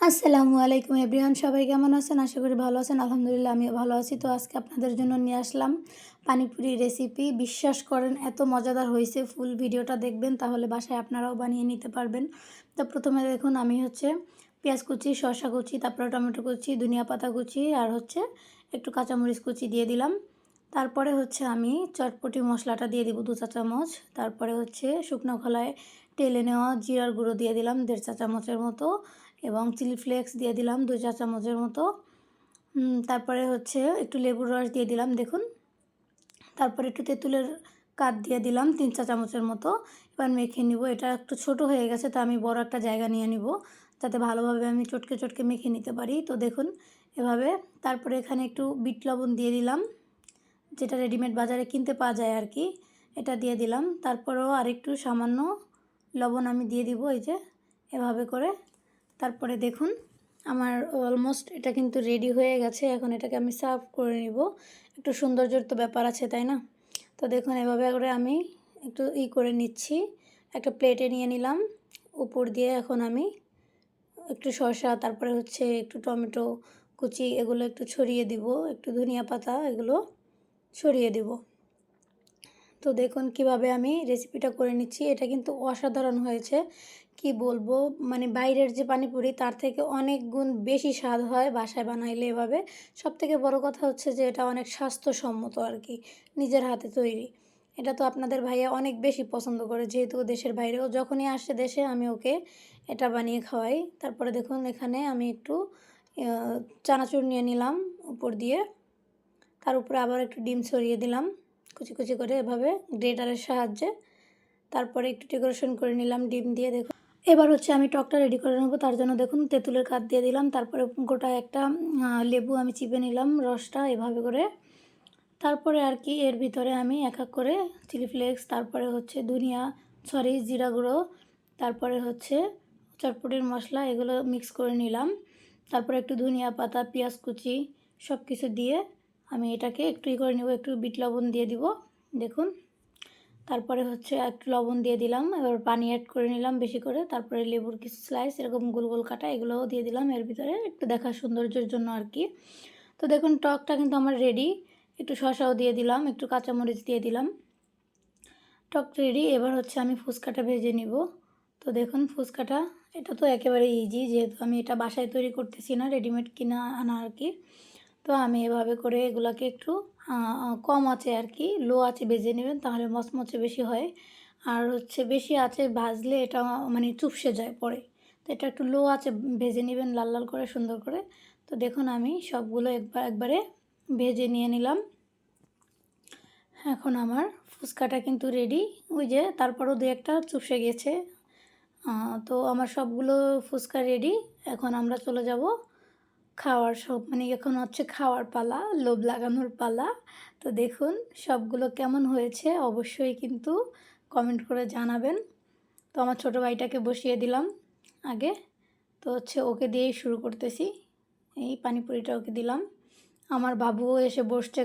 আসসালামু আলাইকুম এভরিওয়ান, সবাই কেমন আছেন? আশা করি ভালো আছেন। আলহামদুলিল্লাহ, আমিও ভালো আছি। তো আজকে আপনাদের জন্য নিয়ে আসলাম পানিপুরি রেসিপি বিশ্বাস করেন, এত মজাদার হয়েছে ফুল ভিডিওটা দেখবেন, তাহলে বাসায় আপনারাও বানিয়ে নিতে পারবেন। তো প্রথমে দেখুন, আমি হচ্ছে পেঁয়াজ কুচি, শসা কুচি, তারপরে টমেটো কুচি, ধনিয়া পাতা কুচি, আর হচ্ছে একটু কাঁচামরিচ কুচি দিয়ে দিলাম। তারপরে হচ্ছে আমি চটপটি মশলাটা দিয়ে দিব দু চা চামচ। তারপরে হচ্ছে শুকনো খোলায় টেলে নেওয়া জিরার গুঁড়ো দিয়ে দিলাম দেড় চা চামচের মতো। এবং চিলি ফ্লেক্স দিয়ে দিলাম দুই চা চামচের মতো। তারপরে হচ্ছে একটু লেবুর রস দিয়ে দিলাম, দেখুন। তারপরে একটু তেঁতুলের কাঠ দিয়ে দিলাম তিন চা চামচের মতো। এবার মেখে নিব, এটা একটু ছোট হয়ে গেছে, তো আমি বড় একটা জায়গা নিয়ে নিব, যাতে ভালোভাবে আমি চটকে চটকে মেখে নিতে পারি। তো দেখুন, এভাবে। তারপরে এখানে একটু বিট লবণ দিয়ে দিলাম, যেটা রেডিমেড বাজারে কিনতে পাওয়া যায় আর কি, এটা দিয়ে দিলাম। তারপরেও আরেকটু সামান্য লবণ আমি দিয়ে দিব, এই যে, এভাবে করে। তারপরে দেখুন, আমার অলমোস্ট এটা কিন্তু রেডি হয়ে গেছে। এখন এটাকে আমি সার্ভ করে নিব। একটু সৌন্দর্যর তো ব্যাপার আছে, তাই না? তো দেখুন, এভাবে করে আমি একটু ই করে নিচ্ছি। একটা প্লেটে নিয়ে নিলাম। উপর দিয়ে এখন আমি একটু শসা তারপরে হচ্ছে একটু টমেটো কুচি, এগুলো একটু ছড়িয়ে দিব। একটু ধনিয়া পাতা, এগুলো ছড়িয়ে দিব। তো দেখুন, কীভাবে আমি রেসিপিটা করে নিচ্ছি। এটা কিন্তু অসাধারণ হয়েছে। কি বলব? মানে বাইরের যে পানিপুরি, তার থেকে অনেক গুণ বেশি স্বাদ হয় বাসায় বানাইলে এভাবে। সব থেকে বড় কথা হচ্ছে যে, এটা অনেক স্বাস্থ্যসম্মত আর কি নিজের হাতে তৈরি। এটা তো আপনাদের ভাইয়া অনেক বেশি পছন্দ করে, যেহেতু দেশের বাইরেও যখনই আসে দেশে, আমি ওকে এটা বানিয়ে খাওয়াই। তারপরে দেখুন, এখানে আমি একটু চানাচুর নিয়ে নিলাম উপর দিয়ে। তার উপরে আবার একটু ডিম ছড়িয়ে দিলাম, কুচি কুচি করে এভাবে গ্রেটারের সাহায্যে। তারপরে একটু ডেকোরেশন করে নিলাম ডিম দিয়ে, দেখুন। এবার হচ্ছে আমি টকটা রেডি করে নেব, তার জন্য দেখুন তেঁতুলের কাঠ দিয়ে দিলাম, তারপরে গোটা একটা লেবু আমি চিপে নিলাম রসটা এভাবে করে। তারপরে আর কি এর ভিতরে আমি এক এক করে চিলি ফ্লেক্স তারপরে হচ্ছে ধনিয়া, সরি জিরা গুঁড়ো, তারপরে হচ্ছে চটপটির মশলা, এগুলো মিক্স করে নিলাম। তারপরে একটু ধনিয়া পাতা, পেঁয়াজ কুচি সব কিছু দিয়ে আমি এটাকে একটু ই করে নেব, একটু বিট লবণ দিয়ে দিব, দেখুন। তারপরে হচ্ছে একটু লবণ দিয়ে দিলাম, এবার পানি অ্যাড করে নিলাম বেশি করে, তারপরে লেবুর কিছু স্লাইস এরকম গোল গোল কাটা, এগুলোও দিয়ে দিলাম এর ভিতরে, একটু দেখা সৌন্দর্যের জন্য আর কি। তো দেখুন, টকটা কিন্তু আমার রেডি একটু শশাও দিয়ে দিলাম, একটু কাঁচামরিচ দিয়ে দিলাম। টক রেডি এবার হচ্ছে আমি ফুচকাটা ভেজে নিব। তো দেখুন, ফুচকাটা, এটা তো একেবারে ইজি যেহেতু আমি এটা বাসায় তৈরি করতেছি না রেডিমেড কিনা আনা আর কি। তো আমি এভাবে করে এগুলাকে একটু কম আছে আর কি লো আছে ভেজে নেবেন তাহলে মচমচে বেশি হয়। আর হচ্ছে বেশি আছে ভাজলে এটা মানে চুপসে যায় পরে। তো এটা একটু লো আছে ভেজে নেবেন লাল লাল করে, সুন্দর করে। তো দেখুন আমি সবগুলো একবার, একবারে ভেজে নিয়ে নিলাম। এখন আমার ফুচকাটা কিন্তু রেডি ওই যে তারপরও দু একটা চুপসে গেছে। তো আমার সবগুলো ফুচকা রেডি এখন আমরা চলে যাব খাওয়ার সব মানে এখন হচ্ছে খাওয়ার পালা, লোভ লাগানোর পালা। তো দেখুন সবগুলো কেমন হয়েছে, অবশ্যই কিন্তু কমেন্ট করে জানাবেন। তো আমার ছোটো ভাইটাকে বসিয়ে দিলাম আগে। তো হচ্ছে ওকে দিয়েই শুরু করতেছি। এই পানিপুরিটা ওকে দিলাম। আমার বাবুও এসে বসছে